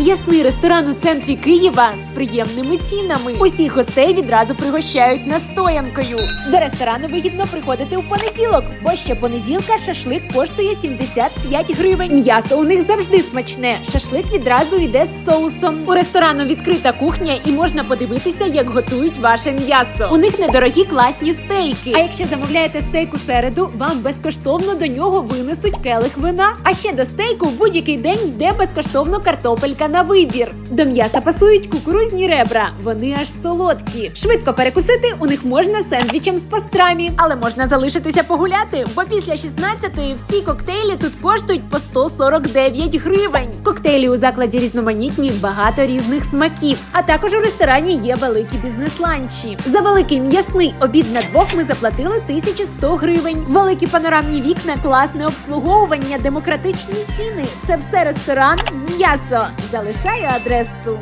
М'ясний ресторан у центрі Києва з приємними цінами. Усіх гостей відразу пригощають настоянкою. До ресторану вигідно приходити у понеділок, бо ще понеділка шашлик коштує 75 гривень. М'ясо у них завжди смачне. Шашлик відразу йде з соусом. У ресторану відкрита кухня і можна подивитися, як готують ваше м'ясо. У них недорогі класні стейки. А якщо замовляєте стейк у середу, вам безкоштовно до нього винесуть келих вина. А ще до стейку в будь-який день йде безкоштовно картопелька на вибір. До м'яса пасують кукурузні ребра. Вони аж солодкі. Швидко перекусити у них можна сендвічем з пастрамі, але можна залишитися погуляти, бо після 16-ї всі коктейлі тут коштують по 149 гривень. Коктейлі у закладі різноманітні, багато різних смаків. А також у ресторані є великі бізнес-ланчі. За великий м'ясний обід на двох ми заплатили 1100 гривень. Великі панорамні вікна, класне обслуговування, демократичні ціни. Це все ресторан м'ясо. Залишаю адресу.